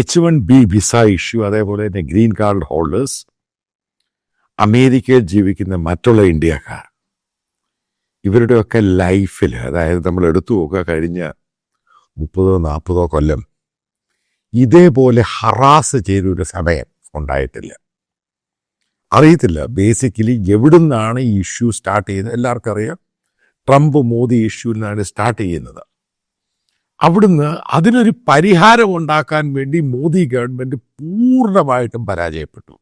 H one B visa issue അതേപോലെ തന്നെ green card holders അമേരിക്കയിൽ ജീവിക്കുന്ന മറ്റുള്ള ഇന്ത്യക്കാർ. ഇവരുടെയൊക്കെ ലൈഫിൽ അതായത് നമ്മൾ എടുത്തു നോക്കുക കഴിഞ്ഞ മുപ്പതോ നാൽപ്പതോ കൊല്ലം ഇതേപോലെ ഹറാസ് ചെയ്തൊരു സമയം ഉണ്ടായിട്ടില്ല. അറിയത്തില്ല ബേസിക്കലി എവിടുന്നാണ് ഈ ഇഷ്യൂ സ്റ്റാർട്ട് ചെയ്യുന്നത്? എല്ലാവർക്കും അറിയാം ട്രംപ് മോദി ഇഷ്യൂവിൽ നിന്നാണ് സ്റ്റാർട്ട് ചെയ്യുന്നത്. അവിടുന്ന് അതിനൊരു പരിഹാരം ഉണ്ടാക്കാൻ വേണ്ടി മോദി ഗവൺമെന്റ് പൂർണമായിട്ടും പരാജയപ്പെട്ടു.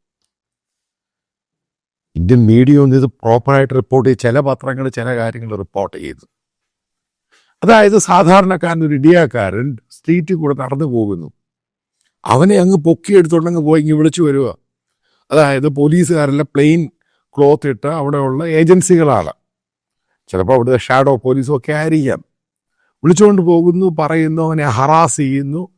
ഇന്ത്യൻ മീഡിയ ഒന്നും ഇത് പ്രോപ്പറായിട്ട് റിപ്പോർട്ട് ചെയ്ത് ചില പത്രങ്ങൾ ചില കാര്യങ്ങൾ റിപ്പോർട്ട് ചെയ്തു. അതായത് സാധാരണക്കാരൻ ഒരു ഇടിയാക്കാരൻ സ്ട്രീറ്റിൽ കൂടെ നടന്നു പോകുന്നു. അവനെ അങ്ങ് പൊക്കിയെടുത്തുണ്ടെങ്കിൽ പോയി ഇങ്ങ് വിളിച്ചു വരിക അതായത് പോലീസുകാരെല്ലാം പ്ലെയിൻ ക്ലോത്ത് ഇട്ട് അവിടെയുള്ള ഏജൻസികളാണ് ചിലപ്പോൾ അവിടുത്തെ ഷാഡോ പോലീസും ഒക്കെ ആയിരിക്കാം. വിളിച്ചുകൊണ്ട് പോകുന്നു പറയുന്നു അവനെ ഹറാസ് ചെയ്യുന്നു.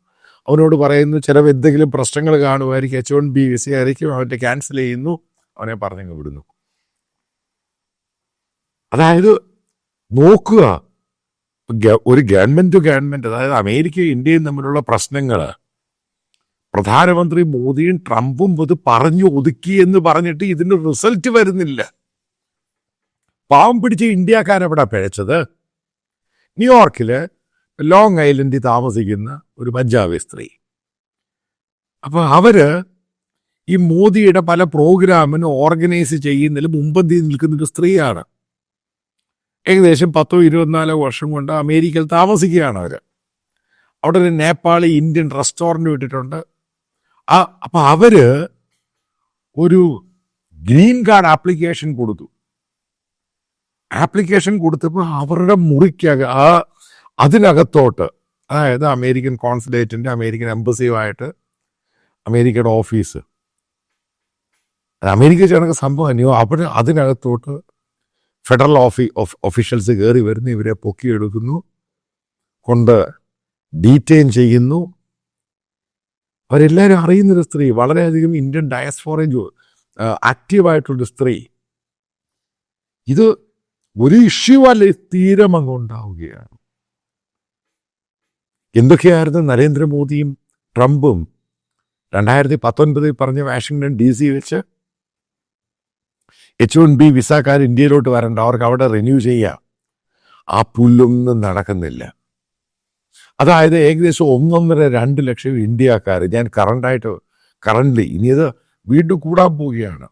അവനോട് പറയുന്നു ചില എന്തെങ്കിലും പ്രശ്നങ്ങൾ കാണുമായിരിക്കും. എച്ച് വൺ ബി വിസ ആയിരിക്കും അവന്റെ ക്യാൻസൽ ചെയ്യുന്നു. അവനെ പറഞ്ഞു വിടുന്നു. അതായത് നോക്കുക. ഒരു ഗവൺമെന്റ് ടു ഗവൺമെന്റ് അതായത് അമേരിക്കയും ഇന്ത്യയും തമ്മിലുള്ള പ്രശ്നങ്ങൾ. പ്രധാനമന്ത്രി മോദിയും ട്രംപും ഇത് പറഞ്ഞു ഒതുക്കി എന്ന് പറഞ്ഞിട്ട് ഇതിന് റിസൾട്ട് വരുന്നില്ല. പാവം പിടിച്ച് ഇന്ത്യക്കാരവിടെ പിഴച്ചത്. ന്യൂയോർക്കിൽ ലോങ് ഐലൻഡിൽ താമസിക്കുന്ന ഒരു പഞ്ചാബി സ്ത്രീ. അപ്പോൾ അവർ ഈ മോദിയുടെ പല പ്രോഗ്രാമിനും ഓർഗനൈസ് ചെയ്യുന്നതിൽ മുമ്പന്തി നിൽക്കുന്ന ഒരു സ്ത്രീയാണ്. ഏകദേശം പത്തോ ഇരുപത്തിനാലോ വർഷം കൊണ്ട് അമേരിക്കയിൽ താമസിക്കുകയാണ് അവർ അവിടെ ഒരു നേപ്പാളി ഇന്ത്യൻ റെസ്റ്റോറന്റ് വിട്ടിട്ടുണ്ട്. ആ അപ്പം അവർ ഒരു ഗ്രീൻ കാർഡ് ആപ്ലിക്കേഷൻ കൊടുത്തു. ആപ്ലിക്കേഷൻ കൊടുത്തപ്പോൾ അവരുടെ മുറിക്കക ആ അതിനകത്തോട്ട് അതായത് അമേരിക്കൻ കോൺസുലേറ്റിന്റെ അമേരിക്കൻ എംബസിയുമായിട്ട് അമേരിക്കയുടെ ഓഫീസ്. അമേരിക്ക ചേർന്ന സംഭവം അനിയോ അവിടെ അതിനകത്തോട്ട് ഫെഡറൽ ഓഫീ ഒഫീഷ്യൽസ് കയറി വരുന്നു ഇവരെ പൊക്കിയെടുക്കുന്നു കൊണ്ട് ഡീറ്റെയിൻ ചെയ്യുന്നു. അവരെല്ലാവരും അറിയുന്നൊരു സ്ത്രീ വളരെയധികം ഇന്ത്യൻ ഡയസ്ഫോറേജ് ആക്റ്റീവായിട്ടുള്ളൊരു സ്ത്രീ. ഇത് ഒരു ഇഷ്യൂ അല്ലെ തീരം അങ്ങ് ഉണ്ടാവുകയാണ്. എന്തൊക്കെയായിരുന്നു നരേന്ദ്രമോദിയും ട്രംപും രണ്ടായിരത്തി പത്തൊൻപതിൽ പറഞ്ഞ വാഷിങ്ടൺ ഡി സി വെച്ച്? എച്ച് വൺ ബി വിസക്കാർ ഇന്ത്യയിലോട്ട് വരണ്ട അവർക്ക് അവിടെ റിന്യൂ ചെയ്യാം. ആ പുല്ലൊന്നും നടക്കുന്നില്ല. അതായത് ഏകദേശം ഒന്നൊന്നര രണ്ട് ലക്ഷം ഇന്ത്യക്കാർ ഞാൻ കറണ്ടായിട്ട് കറണ്ട്ലി ഇനി ഇത് വീണ്ടും കൂടാൻ പോവുകയാണ്.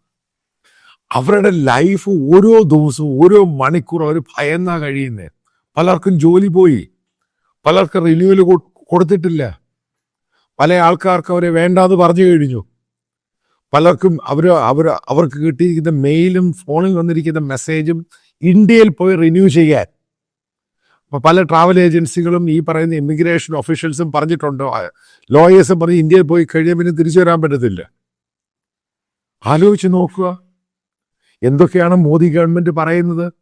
അവരുടെ ലൈഫ് ഓരോ ദിവസവും ഓരോ മണിക്കൂർ അവർ ഭയന്നാ കഴിയുന്നത് പലർക്കും ജോലി പോയി. പലർക്കും റിന്യൂവൽ കൊടുത്തിട്ടില്ല. പല ആൾക്കാർക്ക് അവരെ വേണ്ടാന്ന് പറഞ്ഞു കഴിഞ്ഞു. പലർക്കും അവർ അവർ അവർക്ക് കിട്ടിയിരിക്കുന്ന മെയിലും ഫോണിൽ വന്നിരിക്കുന്ന മെസ്സേജും ഇന്ത്യയിൽ പോയി റിന്യൂ ചെയ്യാൻ. അപ്പോൾ പല ട്രാവൽ ഏജൻസികളും ഈ പറയുന്ന ഇമിഗ്രേഷൻ ഒഫീഷ്യൽസും പറഞ്ഞിട്ടുണ്ട്. ലോയേഴ്സും പറഞ്ഞ് ഇന്ത്യയിൽ പോയി കഴിഞ്ഞാൽ പിന്നെ തിരിച്ചു വരാൻ പറ്റത്തില്ല. ആലോചിച്ച് നോക്കുക. എന്തൊക്കെയാണ് മോദി ഗവൺമെന്റ് പറയുന്നത്?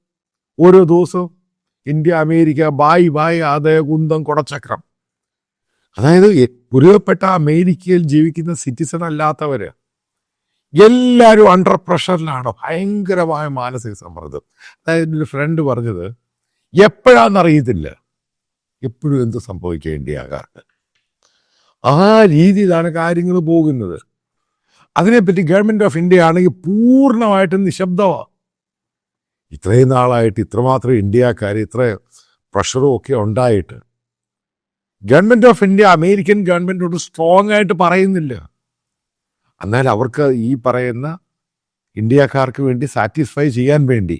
ഓരോ ദിവസവും ഇന്ത്യ അമേരിക്ക ബായ് ബായ് ആദയ കുന്തം കുടച്ചക്രം. അതായത് പുരപ്പെട്ട അമേരിക്കയിൽ ജീവിക്കുന്ന സിറ്റിസൺ അല്ലാത്തവര് എല്ലാവരും അണ്ടർ പ്രഷറിലാണ് ഭയങ്കരമായ മാനസിക സമ്മർദ്ദം. അതായത് ഒരു ഫ്രണ്ട് പറഞ്ഞത് എപ്പോഴാണെന്നറിയത്തില്ല എപ്പോഴും എന്ത് ഇന്ത്യക്കാർക്ക്? ആ രീതിയിലാണ് കാര്യങ്ങൾ പോകുന്നത്. അതിനെപ്പറ്റി ഗവൺമെന്റ് ഓഫ് ഇന്ത്യ ആണെങ്കിൽ പൂർണമായിട്ടും നിശബ്ദമാണ്. ഇത്രയും നാളായിട്ട് ഇത്രമാത്രം ഇന്ത്യക്കാർ ഇത്ര പ്രഷറും ഒക്കെ ഉണ്ടായിട്ട് ഗവൺമെന്റ് ഓഫ് ഇന്ത്യ അമേരിക്കൻ ഗവൺമെന്റിനോട് സ്ട്രോങ് ആയിട്ട് പറയുന്നില്ല. എന്നാൽ അവർക്ക് ഈ പറയുന്ന ഇന്ത്യക്കാർക്ക് വേണ്ടി സാറ്റിസ്ഫൈ ചെയ്യാൻ വേണ്ടി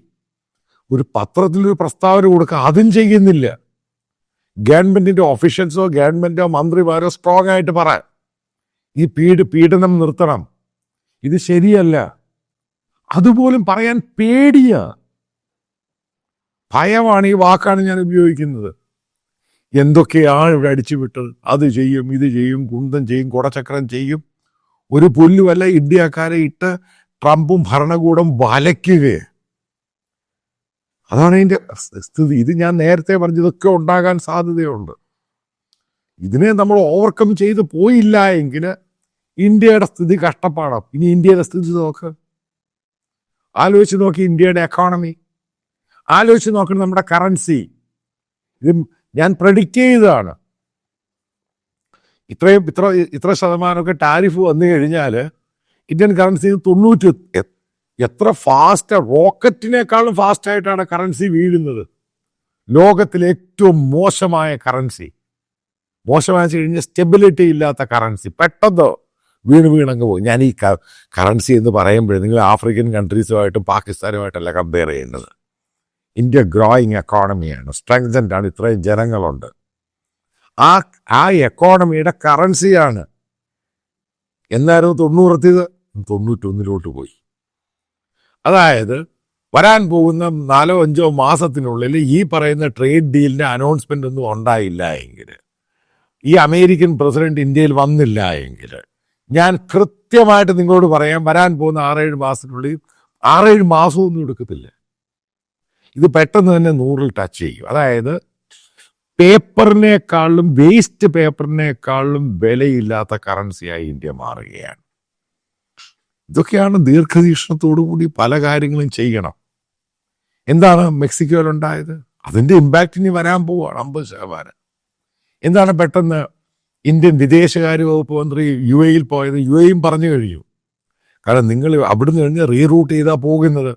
ഒരു പത്രത്തിലൊരു പ്രസ്താവന കൊടുക്കുക അതും ചെയ്യുന്നില്ല. ഗവൺമെന്റിന്റെ ഓഫീഷ്യൽസോ ഗവൺമെന്റോ മന്ത്രിമാരോ സ്ട്രോങ് ആയിട്ട് പറ ഈ പീഡ് പീഡനം നിർത്തണം. ഇത് ശരിയല്ല. അതുപോലും പറയാൻ പേടിയാ. ഭയമാണ് ഈ വാക്കാണ് ഞാൻ ഉപയോഗിക്കുന്നത്. എന്തൊക്കെയാണ് ഇവിടെ അടിച്ചു വിട്ടത് അത് ചെയ്യും ഇത് ചെയ്യും കുന്തം ചെയ്യും കുടച്ചക്രം ചെയ്യും. ഒരു പുല്ലുമല്ല ഇന്ത്യക്കാരെ ഇട്ട് ട്രംപും ഭരണകൂടം വലയ്ക്കുകയെ അതാണ് അതിന്റെ സ്ഥിതി. ഇത് ഞാൻ നേരത്തെ പറഞ്ഞതൊക്കെ ഉണ്ടാകാൻ സാധ്യതയുണ്ട്. ഇതിനെ നമ്മൾ ഓവർകം ചെയ്ത് പോയില്ല എങ്കിൽ ഇന്ത്യയുടെ സ്ഥിതി കഷ്ടപ്പാടാ. ഇനി ഇന്ത്യയുടെ സ്ഥിതി നോക്ക്. ആലോചിച്ച് നോക്കി ഇന്ത്യയുടെ എക്കോണമി ആലോചിച്ച് നോക്കണം നമ്മുടെ കറൻസി ഇത് ഞാൻ പ്രഡിക്റ്റ് ചെയ്തതാണ്. ഇത്രയും ഇത്ര ഇത്ര ശതമാനമൊക്കെ ടാരിഫ് വന്നു കഴിഞ്ഞാൽ ഇന്ത്യൻ കറൻസി തൊണ്ണൂറ്റി എത്ര ഫാസ്റ്റ് റോക്കറ്റിനേക്കാളും ഫാസ്റ്റായിട്ടാണ് കറൻസി വീഴുന്നത്. ലോകത്തിലെ ഏറ്റവും മോശമായ കറൻസി മോശമായ കഴിഞ്ഞ സ്റ്റെബിലിറ്റി ഇല്ലാത്ത കറൻസി പെട്ടെന്ന് വീണ് വീണങ്ങ് പോകും. ഞാൻ ഈ കറൻസി എന്ന് പറയുമ്പോഴേ നിങ്ങൾ ആഫ്രിക്കൻ കൺട്രീസുമായിട്ടും പാകിസ്ഥാനുമായിട്ടല്ല കമ്പയർ ചെയ്യുന്നത്. ഇന്ത്യ ഗ്രോയിങ് എക്കോണമിയാണ് സ്ട്രെങ്തൻഡ് ആണ്. ഇത്രയും ജനങ്ങളുണ്ട്. ആ ആ എക്കോണമിയുടെ കറൻസിയാണ് എന്നായിരുന്നു തൊണ്ണൂറത്തിയത്? തൊണ്ണൂറ്റൊന്നിലോട്ട് പോയി. അതായത് വരാൻ പോകുന്ന നാലോ അഞ്ചോ മാസത്തിനുള്ളിൽ ഈ പറയുന്ന ട്രേഡ് ഡീലിന്റെ അനൗൺസ്മെന്റ് ഒന്നും ഉണ്ടായില്ല എങ്കിൽ ഈ അമേരിക്കൻ പ്രസിഡന്റ് ഇന്ത്യയിൽ വന്നില്ല എങ്കിൽ ഞാൻ കൃത്യമായിട്ട് നിങ്ങളോട് പറയാം വരാൻ പോകുന്ന ആറേഴ് മാസത്തിനുള്ളിൽ ആറേഴ് മാസമൊന്നും എടുക്കത്തില്ല. ഇത് പെട്ടെന്ന് തന്നെ നൂറിൽ ടച്ച് ചെയ്യും. അതായത് പേപ്പറിനേക്കാളും വേസ്റ്റ് പേപ്പറിനേക്കാളും വിലയില്ലാത്ത കറൻസിയായി ഇന്ത്യ മാറുകയാണ്. ഇതൊക്കെയാണ് ദീർഘവീക്ഷണത്തോടു കൂടി പല കാര്യങ്ങളും ചെയ്യണം. എന്താണ് മെക്സിക്കോയിൽ ഉണ്ടായത് അതിന്റെ ഇമ്പാക്റ്റ് ഇനി വരാൻ പോവുകയാണ് അമ്പത് ശതമാനം. എന്താണ് പെട്ടെന്ന് ഇന്ത്യൻ വിദേശകാര്യ വകുപ്പ് മന്ത്രി യു എയിൽ പോയത് യു എയും പറഞ്ഞു കഴിഞ്ഞു. കാരണം നിങ്ങൾ അവിടുന്ന് കഴിഞ്ഞ് റീറൂട്ട് ചെയ്താൽ പോകുന്നത്.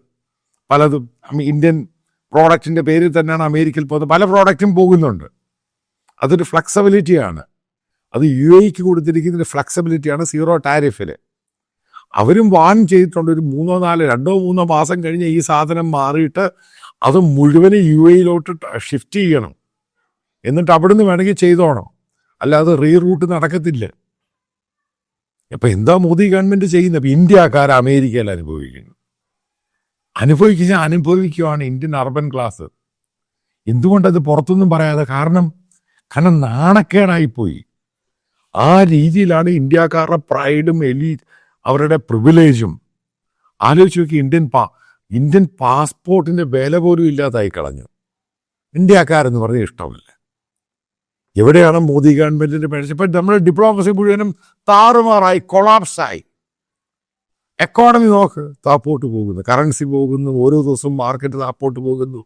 പലതും ഇന്ത്യൻ പ്രോഡക്റ്റിന്റെ പേരിൽ തന്നെയാണ് അമേരിക്കയിൽ പോകുന്നത്. പല പ്രോഡക്റ്റും പോകുന്നുണ്ട്. അതൊരു ഫ്ലെക്സിബിലിറ്റിയാണ് അത് യു എക്ക് കൊടുത്തിരിക്കുന്ന ഫ്ലെക്സിബിലിറ്റിയാണ് സീറോ ടാരിഫിൽ അവരും വാൺ ചെയ്തിട്ടുണ്ട് ഒരു മൂന്നോ നാലോ രണ്ടോ മൂന്നോ മാസം കഴിഞ്ഞ് ഈ സാധനം മാറിയിട്ട് അത് മുഴുവനും യു എയിലോട്ട് ഷിഫ്റ്റ് ചെയ്യണം. എന്നിട്ട് അവിടുന്ന് വേണമെങ്കിൽ ചെയ്തോണം. അല്ലാതെ റീറൂട്ട് നടക്കത്തില്ല. അപ്പൊ എന്താ മോദി ഗവൺമെന്റ് ചെയ്യുന്നത് ഇന്ത്യക്കാർ അമേരിക്കയിൽ അനുഭവിക്കുന്നു. അനുഭവിക്കുന്ന അനുഭവിക്കുവാണ് ഇന്ത്യൻ അർബൻ ക്ലാസ്. എന്തുകൊണ്ടത് പുറത്തൊന്നും പറയാതെ? കാരണം കാരണം നാണക്കേടായിപ്പോയി. ആ രീതിയിലാണ് ഇന്ത്യക്കാരുടെ പ്രൈഡും എലി അവരുടെ പ്രിവിലേജും. ആലോചിച്ച് നോക്കി ഇന്ത്യൻ പാ ഇന്ത്യൻ പാസ്പോർട്ടിന്റെ വില പോലും ഇല്ലാതായി കളഞ്ഞു. ഇന്ത്യക്കാരെന്ന് പറഞ്ഞാൽ ഇഷ്ടമില്ല. എവിടെയാണ് മോദി ഗവൺമെന്റിന്റെ പേടിച്ച് ഇപ്പൊ നമ്മുടെ ഡിപ്ലോമസി മുഴുവനും താറുമാറായി കൊളാപ്സായി എക്കോണമി നോക്ക് താപ്പോട്ട് പോകുന്നു. കറൻസി പോകുന്നു ഓരോ ദിവസവും മാർക്കറ്റ് താപ്പോട്ട് പോകുന്നു.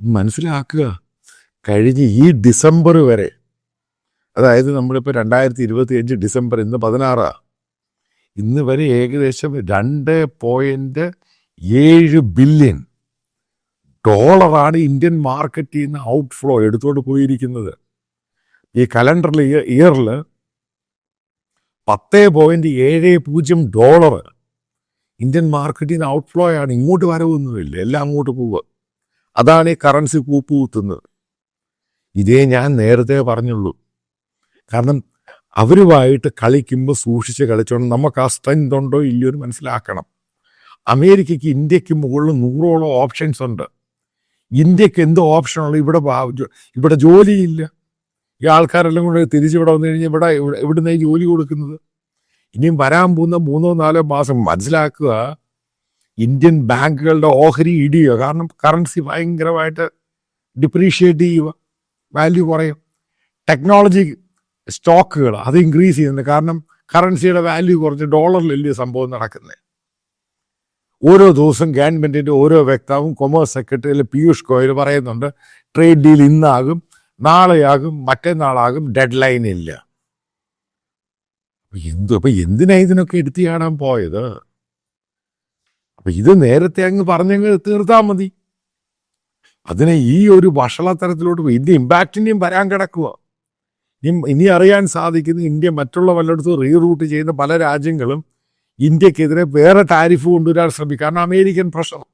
മനസ്സിലാക്കുക കഴിഞ്ഞ് ഈ ഡിസംബർ വരെ അതായത് നമ്മളിപ്പോൾ രണ്ടായിരത്തി ഇരുപത്തി അഞ്ച് ഡിസംബർ ഇന്ന് പതിനാറാ ഇന്ന് വരെ ഏകദേശം രണ്ട് പോയിന്റ് ഏഴ് ബില്യൺ ഡോളറാണ് ഇന്ത്യൻ മാർക്കറ്റിൽ നിന്ന് ഔട്ട് ഫ്ലോ എടുത്തോണ്ട് പോയിരിക്കുന്നത്. ഈ കലണ്ടറിൽ ഇയറിൽ പത്ത് പോയിന്റ് ഏഴ് പൂജ്യം ഡോളർ ഇന്ത്യൻ മാർക്കറ്റിൽ നിന്ന് ഔട്ട് ഫ്ലോ ആണ് ഇങ്ങോട്ട് വരവൊന്നുമില്ല എല്ലാം അങ്ങോട്ട് പോവുക. അതാണ് ഈ കറൻസി കൂപ്പ് കുത്തുന്നത് ഇതേ ഞാൻ നേരത്തെ പറഞ്ഞുള്ളൂ. കാരണം അവരുമായിട്ട് കളിക്കുമ്പോൾ സൂക്ഷിച്ച് കളിച്ചോണം. നമുക്ക് ആ സ്ട്രെങ്ത് ഉണ്ടോ ഇല്ലയോ എന്ന് മനസ്സിലാക്കണം. അമേരിക്കയ്ക്ക് ഇന്ത്യയ്ക്ക് മുകളിൽ നൂറോളം ഓപ്ഷൻസ് ഉണ്ട്. ഇന്ത്യയ്ക്ക് എന്ത് ഓപ്ഷനുള്ളൂ ഇവിടെ ഇവിടെ ജോലിയില്ല. ഈ ആൾക്കാരെല്ലാം കൂടെ തിരിച്ചിവിടെ വന്നു കഴിഞ്ഞാൽ ഇവിടെ ഇവിടുന്ന് ജോലി കൊടുക്കുന്നത്. ഇനിയും വരാൻ പോകുന്ന മൂന്നോ നാലോ മാസം മനസ്സിലാക്കുക ഇന്ത്യൻ ബാങ്കുകളുടെ ഓഹരി ഇടിയുക. കാരണം കറൻസി ഭയങ്കരമായിട്ട് ഡിപ്രീഷിയേറ്റ് ചെയ്യുക വാല്യൂ കുറയും. ടെക്നോളജി സ്റ്റോക്കുകൾ അത് ഇൻക്രീസ് ചെയ്യുന്നുണ്ട്. കാരണം കറൻസിയുടെ വാല്യൂ കുറച്ച് ഡോളറിലല്ലേ സംഭവം നടക്കുന്നത് ഓരോ ദിവസം ഗവൺമെന്റിന്റെ ഓരോ വ്യക്താവും കൊമേഴ്സ് സെക്രട്ടറി പീയൂഷ് ഗോയൽ പറയുന്നുണ്ട് ട്രേഡ് ഡീൽ ഇന്നാകും നാളെയാകും മറ്റന്നാളാകും ഡെഡ് ലൈൻ ഇല്ല എന്തു അപ്പൊ എന്തിനാ ഇതിനൊക്കെ എടുത്തു കാണാൻ പോയത്? അപ്പൊ ഇത് നേരത്തെ അങ്ങ് പറഞ്ഞങ്ങ് തീർത്താൽ മതി. അതിനെ ഈ ഒരു വഷളത്തരത്തിലോട്ട് പോയി. ഇന്ത്യ ഇമ്പാക്റ്റിന്റെയും വരാൻ കിടക്കുക ഇനി ഇനി അറിയാൻ സാധിക്കുന്നത് ഇന്ത്യ മറ്റുള്ള പലയിടത്തും റീറൂട്ട് ചെയ്യുന്ന പല രാജ്യങ്ങളും ഇന്ത്യക്കെതിരെ വേറെ ടാരിഫ് കൊണ്ടുവരാൻ ശ്രമിക്കും. കാരണം അമേരിക്കൻ പ്രഷർ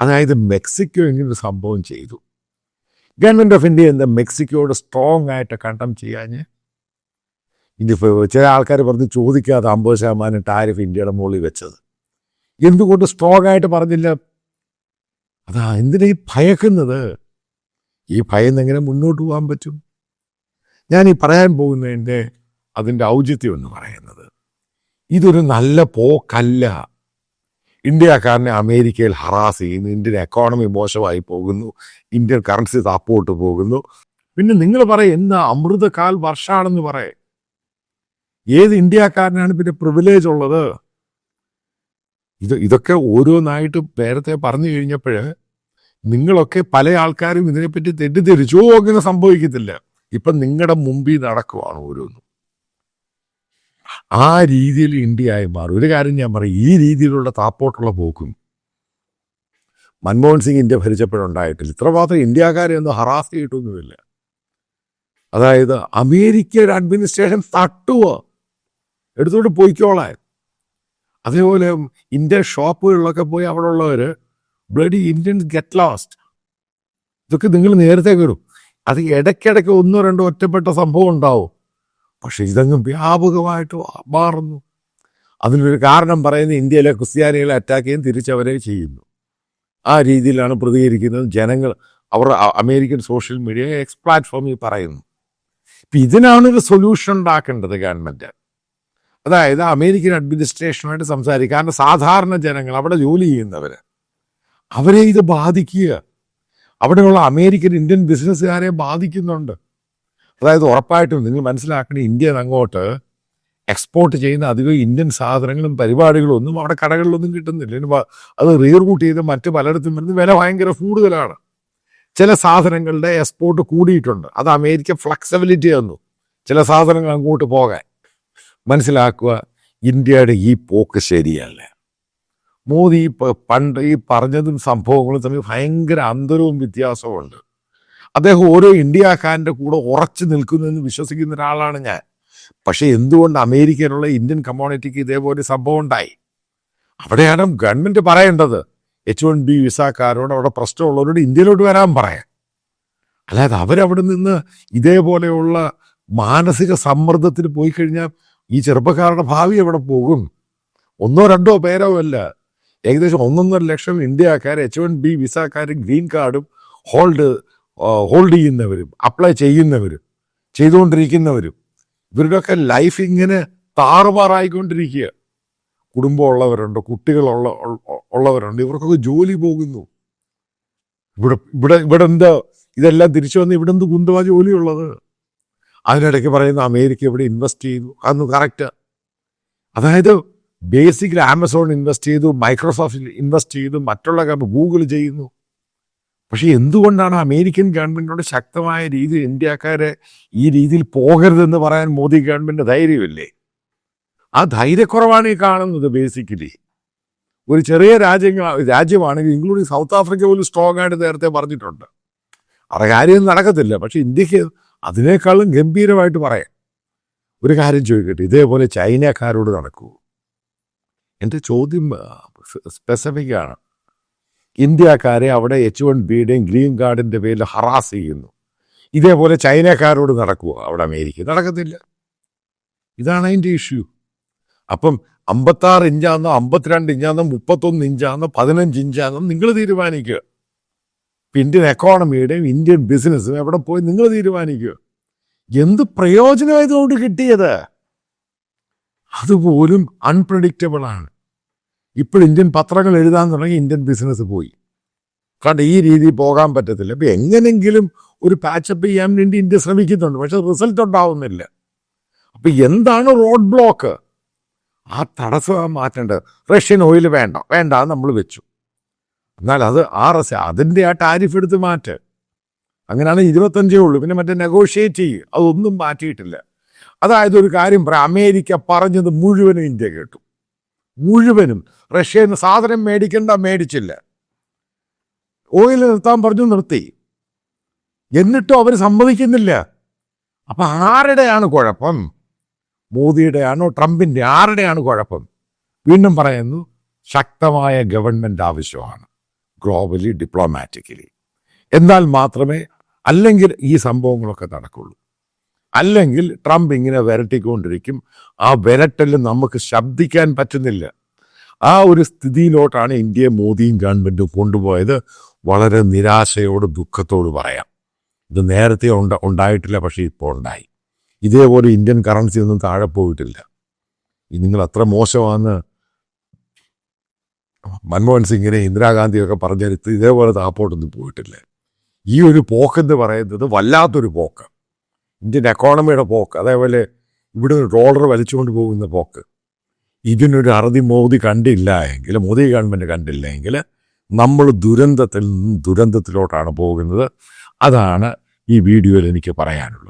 അതായത് മെക്സിക്കോ ഇങ്ങനെ ഒരു സംഭവം ചെയ്തു. ഗവൺമെന്റ് ഓഫ് ഇന്ത്യ എന്താ മെക്സിക്കോയോട് സ്ട്രോങ് ആയിട്ട് കണ്ടം ചെയ്യാഞ്ഞ് ഇനിയിപ്പോൾ ചില ആൾക്കാർ പറഞ്ഞ് ചോദിക്കാതെ അമ്പത് ശതമാനം ടാരിഫ് ഇന്ത്യയുടെ മുകളിൽ വെച്ചത്. എന്തുകൊണ്ട് സ്ട്രോങ് ആയിട്ട് പറഞ്ഞില്ല? അതാ എന്തിനാ ഈ ഭയക്കുന്നത്? ഈ ഭയം എങ്ങനെ മുന്നോട്ട് പോകാൻ പറ്റും? ഞാൻ ഈ പറയാൻ പോകുന്നതിന്റെ അതിന്റെ ഔചിത്യം എന്ന് പറയുന്നത് ഇതൊരു നല്ല പോക്കല്ല. ഇന്ത്യക്കാരനെ അമേരിക്കയിൽ ഹറാസ് ചെയ്യുന്നു. ഇന്ത്യൻ എക്കോണമി മോശമായി പോകുന്നു. ഇന്ത്യൻ കറൻസി താപ്പോട്ട് പോകുന്നു. പിന്നെ നിങ്ങൾ പറയും എന്താ അമൃതകാൽ വർഷമാണെന്ന് പറയേ. ഏത് ഇന്ത്യക്കാരനാണ് പിന്നെ പ്രിവിലേജ് ഉള്ളത്? ഇത് ഇതൊക്കെ ഓരോന്നായിട്ട് നേരത്തെ പറഞ്ഞു കഴിഞ്ഞപ്പോൾ നിങ്ങളൊക്കെ പല ആൾക്കാരും ഇതിനെപ്പറ്റി തെറ്റിദ്ധരിച്ചു. അങ്ങനെ സംഭവിക്കത്തില്ല. ഇപ്പം നിങ്ങളുടെ മുമ്പിൽ നടക്കുവാണ് ഓരോന്നും. ആ രീതിയിൽ ഇന്ത്യ ആയി മാറും. ഒരു കാര്യം ഞാൻ പറയും ഈ രീതിയിലുള്ള താപ്പോട്ടുള്ള പോക്കും മൻമോഹൻ സിംഗ് ഇന്ത്യ ഭരിച്ചപ്പോഴുണ്ടായിട്ടില്ല. ഇത്രമാത്രം ഇന്ത്യക്കാരെ ഒന്നും ഹറാസ് ചെയ്തിട്ടൊന്നുമില്ല. അതായത് അമേരിക്കയുടെ അഡ്മിനിസ്ട്രേഷൻ തട്ടുക എടുത്തോട്ട് പോയിക്കോളാൻ. അതേപോലെ ഇന്ത്യ ഷോപ്പുകളിലൊക്കെ പോയി അവിടെ ഉള്ളവർ ബ്ലഡി ഇന്ത്യൻസ് ഗെറ്റ് ലോസ്റ്റ് ഇതൊക്കെ നിങ്ങൾ നേരത്തെ കയറും അത് ഇടയ്ക്കിടയ്ക്ക് ഒന്നോ രണ്ടോ ഒറ്റപ്പെട്ട സംഭവം ഉണ്ടാവും. പക്ഷെ ഇതങ്ങ് വ്യാപകമായിട്ട് മാറുന്നു. അതിനൊരു കാരണം പറയുന്നത് ഇന്ത്യയിലെ ക്രിസ്ത്യാനികളെ അറ്റാക്ക് ചെയ്യും തിരിച്ചവരെ ചെയ്യുന്നു. ആ രീതിയിലാണ് പ്രതികരിക്കുന്നത് ജനങ്ങൾ അവർ അമേരിക്കൻ സോഷ്യൽ മീഡിയ എക്സ് പ്ലാറ്റ്ഫോമിൽ പറയുന്നു. ഇപ്പം ഇതിനാണൊരു സൊല്യൂഷൻ ഉണ്ടാക്കേണ്ടത് ഗവൺമെന്റ് അതായത് അമേരിക്കൻ അഡ്മിനിസ്ട്രേഷനുമായിട്ട് സംസാരിക്കുക. കാരണം സാധാരണ ജനങ്ങൾ അവിടെ ജോലി ചെയ്യുന്നവർ അവരെ ഇത് ബാധിക്കുക. അവിടെയുള്ള അമേരിക്കൻ ഇന്ത്യൻ ബിസിനസ്സുകാരെ ബാധിക്കുന്നുണ്ട്. അതായത് ഉറപ്പായിട്ടും നിങ്ങൾ മനസ്സിലാക്കണം ഇന്ത്യ അങ്ങോട്ട് എക്സ്പോർട്ട് ചെയ്യുന്ന അധികം ഇന്ത്യൻ സാധനങ്ങളും പരിപാടികളും ഒന്നും അവിടെ കടകളിലൊന്നും കിട്ടുന്നില്ല. അത് റീറൂട്ട് ചെയ്ത് മറ്റ് പലയിടത്തും വരുന്ന വില ഭയങ്കര കൂടുതലാണ്. ചില സാധനങ്ങളുടെ എക്സ്പോർട്ട് കൂടിയിട്ടുണ്ട്. അത് അമേരിക്ക ഫ്ലെക്സിബിലിറ്റി തന്നു. ചില സാധനങ്ങൾ അങ്ങോട്ട് പോകാൻ. മനസ്സിലാക്കുക ഇന്ത്യയുടെ ഈ പോക്ക് ശരിയല്ല. മോദി പണ്ട് ഈ പറഞ്ഞതും സംഭവങ്ങളും തമ്മിൽ ഭയങ്കര അന്തരവും വ്യത്യാസവും ഉണ്ട് അദ്ദേഹം ഓരോ ഇന്ത്യക്കാരന്റെ കൂടെ ഉറച്ചു നിൽക്കുന്നു എന്ന് വിശ്വസിക്കുന്ന ഒരാളാണ് ഞാൻ. പക്ഷേ എന്തുകൊണ്ട് അമേരിക്കയിലുള്ള ഇന്ത്യൻ കമ്മ്യൂണിറ്റിക്ക് ഇതേപോലെ സംഭവം ഉണ്ടായി? അവിടെയാണ് ഗവൺമെന്റ് പറയേണ്ടത്. എച്ച് വൺ ബി വിസാക്കാരോട് അവിടെ പ്രശ്നമുള്ളവരോട് ഇന്ത്യയിലോട്ട് വരാൻ പറയാം അല്ലാതെ അവരവിടെ നിന്ന് ഇതേപോലെയുള്ള മാനസിക സമ്മർദ്ദത്തിൽ പോയി കഴിഞ്ഞാൽ ഈ ചെറുപ്പക്കാരുടെ ഭാവി എവിടെ പോകും? ഒന്നോ രണ്ടോ പേരോ അല്ല. ഏകദേശം ഒന്നൊന്നര ലക്ഷം ഇന്ത്യക്കാർ എച്ച് വൺ ബി വിസാക്കാരും ഗ്രീൻ കാർഡും ഹോൾഡ് ഹോൾഡ് ചെയ്യുന്നവരും അപ്ലൈ ചെയ്യുന്നവരും ചെയ്തുകൊണ്ടിരിക്കുന്നവരും ഇവരുടെയൊക്കെ ലൈഫ് ഇങ്ങനെ താറുമാറായിക്കൊണ്ടിരിക്കുക കുടുംബമുള്ളവരുണ്ട് കുട്ടികളുള്ള ഉള്ള- ഉള്ളവരുണ്ട് ഇവർക്കൊക്കെ ജോലി പോകുന്നു. ഇവിടെ ഇവിടെ ഇവിടെ എന്താ ഇതെല്ലാം തിരിച്ചു വന്ന് ഇവിടെ എന്ത് കുന്തമാ ജോലിയുള്ളത്? അതിനിടയ്ക്ക് പറയുന്ന അമേരിക്ക ഇവിടെ ഇൻവെസ്റ്റ് ചെയ്തു അന്ന് കറക്റ്റ് അതായത് ബേസിക്കലി ആമസോൺ ഇൻവെസ്റ്റ് ചെയ്തു മൈക്രോസോഫ്റ്റ് ഇൻവെസ്റ്റ് ചെയ്തു മറ്റുള്ള ഗൂഗിൾ ചെയ്യുന്നു. പക്ഷെ എന്തുകൊണ്ടാണ് അമേരിക്കൻ ഗവൺമെന്റിനോട് ശക്തമായ രീതി ഇന്ത്യക്കാരെ ഈ രീതിയിൽ പോകരുതെന്ന് പറയാൻ മോദി ഗവൺമെന്റ് ധൈര്യമില്ലേ? ആ ധൈര്യക്കുറവാണ് ഈ കാണുന്നത് ബേസിക്കലി ഒരു ചെറിയ രാജ്യങ്ങൾ രാജ്യമാണെങ്കിൽ ഇൻക്ലൂഡിങ് സൗത്ത് ആഫ്രിക്ക പോലും സ്ട്രോങ് ആയിട്ട് നേരത്തെ പറഞ്ഞിട്ടുണ്ട്. അവരുടെ കാര്യം നടക്കത്തില്ല. പക്ഷെ ഇന്ത്യയ്ക്ക് അതിനേക്കാളും ഗംഭീരമായിട്ട് പറയാം. ഒരു കാര്യം ചോദിക്കട്ടെ? ഇതേപോലെ ചൈനക്കാരോട് നടക്കൂ. എന്റെ ചോദ്യം സ്പെസിഫിക് ആണ്. ഇന്ത്യക്കാരെ അവിടെ എച്ച് വൺ ബിയുടെയും ഗ്രീൻ കാർഡിന്റെ പേരിൽ ഹറാസ് ചെയ്യുന്നു. ഇതേപോലെ ചൈനക്കാരോട് നടക്കുമോ അവിടെ അമേരിക്ക നടക്കത്തില്ല. ഇതാണ് അതിന്റെ ഇഷ്യൂ അപ്പം അമ്പത്താറ് ഇഞ്ചാന്നോ അമ്പത്തിരണ്ട് ഇഞ്ചാന്നോ മുപ്പത്തൊന്ന് ഇഞ്ചാന്നോ പതിനഞ്ച് ഇഞ്ചാന്നോ നിങ്ങൾ തീരുമാനിക്കുക. ഇന്ത്യൻ എക്കോണമിയുടെയും ഇന്ത്യൻ ബിസിനസ്സും എവിടെ പോയി നിങ്ങൾ തീരുമാനിക്കുക. എന്ത് പ്രയോജനമായതുകൊണ്ട് കിട്ടിയത്? അതുപോലും അൺപ്രഡിക്റ്റബിൾ ആണ്. ഇപ്പോൾ ഇന്ത്യൻ പത്രങ്ങൾ എഴുതാൻ തുടങ്ങി ഇന്ത്യൻ ബിസിനസ് പോയി. കാരണം ഈ രീതി പോകാൻ പറ്റത്തില്ല. അപ്പം എങ്ങനെങ്കിലും ഒരു പാച്ചപ്പ് ചെയ്യാൻ വേണ്ടി ഇന്ത്യ ശ്രമിക്കുന്നുണ്ട്. പക്ഷെ റിസൾട്ട് ഉണ്ടാവുന്നില്ല. അപ്പം എന്താണ് റോഡ് ബ്ലോക്ക് ആ തടസ്സം മാറ്റേണ്ടത് റഷ്യൻ ഓയിൽ വേണ്ട. വേണ്ട നമ്മൾ വെച്ചു. എന്നാൽ അത് ആ എസ് അതിന്റെ ആ ടാരിഫ് എടുത്ത് മാറ്റ്. അങ്ങനെയാണ് ഇരുപത്തഞ്ചേ ഉള്ളൂ. പിന്നെ മറ്റേ നെഗോഷിയേറ്റ് ചെയ്യും. അതൊന്നും മാറ്റിയിട്ടില്ല. അതായത് ഒരു കാര്യം പറയാം. അമേരിക്ക പറഞ്ഞത് മുഴുവനും ഇന്ത്യ കേട്ടു. മുഴുവനും റഷ്യയിൽ നിന്ന് സാധനം മേടിക്കേണ്ട മേടിച്ചില്ല. ഓയിൽ നിർത്താൻ പറഞ്ഞു നിർത്തി. എന്നിട്ടും അവർ സമ്മതിക്കുന്നില്ല. അപ്പൊ ആരുടെയാണ് കുഴപ്പം? മോദിയുടെയാണോ ട്രംപിന്റെ ആരുടെയാണ് കുഴപ്പം? വീണ്ടും പറയുന്നു ശക്തമായ ഗവൺമെന്റ് ആവശ്യമാണ് ഗ്ലോബലി ഡിപ്ലോമാറ്റിക്കലി എന്നാൽ മാത്രമേ അല്ലെങ്കിൽ ഈ സംഭവങ്ങളൊക്കെ നടക്കുള്ളൂ. അല്ലെങ്കിൽ ട്രംപ് ഇങ്ങനെ വിരട്ടിക്കൊണ്ടിരിക്കും. ആ വിരട്ടൽ നമുക്ക് ശബ്ദിക്കാൻ പറ്റുന്നില്ല. ആ ഒരു സ്ഥിതിയിലോട്ടാണ് ഇന്ത്യയെ മോദിയും ഗവൺമെന്റും കൊണ്ടുപോയത്. വളരെ നിരാശയോട് ദുഃഖത്തോട് പറയാം. ഇത് നേരത്തെ ഉണ്ട ഉണ്ടായിട്ടില്ല പക്ഷേ ഇപ്പോൾ ഉണ്ടായി. ഇതേപോലെ ഇന്ത്യൻ കറൻസി ഒന്നും താഴെ പോയിട്ടില്ല. നിങ്ങൾ അത്ര മോശമാണെന്ന് മൻമോഹൻ സിംഗിനെ ഇന്ദിരാഗാന്ധിയൊക്കെ പറഞ്ഞെടുത്ത് ഇതേപോലെ താപ്പോട്ടൊന്നും പോയിട്ടില്ല. ഈ ഒരു പോക്കെന്ന് പറയുന്നത് വല്ലാത്തൊരു പോക്ക് ഇന്ത്യൻ എക്കോണമിയുടെ പോക്ക് അതേപോലെ ഇവിടെ ഒരു ഡോളർ വലിച്ചുകൊണ്ട് പോകുന്ന പോക്ക്. ഇതിനൊരു അറുതി മോദി കണ്ടില്ല എങ്കിൽ മോദി ഗവൺമെന്റ് കണ്ടില്ല എങ്കിൽ നമ്മൾ ദുരന്തത്തിൽ നിന്നും ദുരന്തത്തിലോട്ടാണ് പോകുന്നത്. അതാണ് ഈ വീഡിയോയിൽ എനിക്ക് പറയാനുള്ളത്.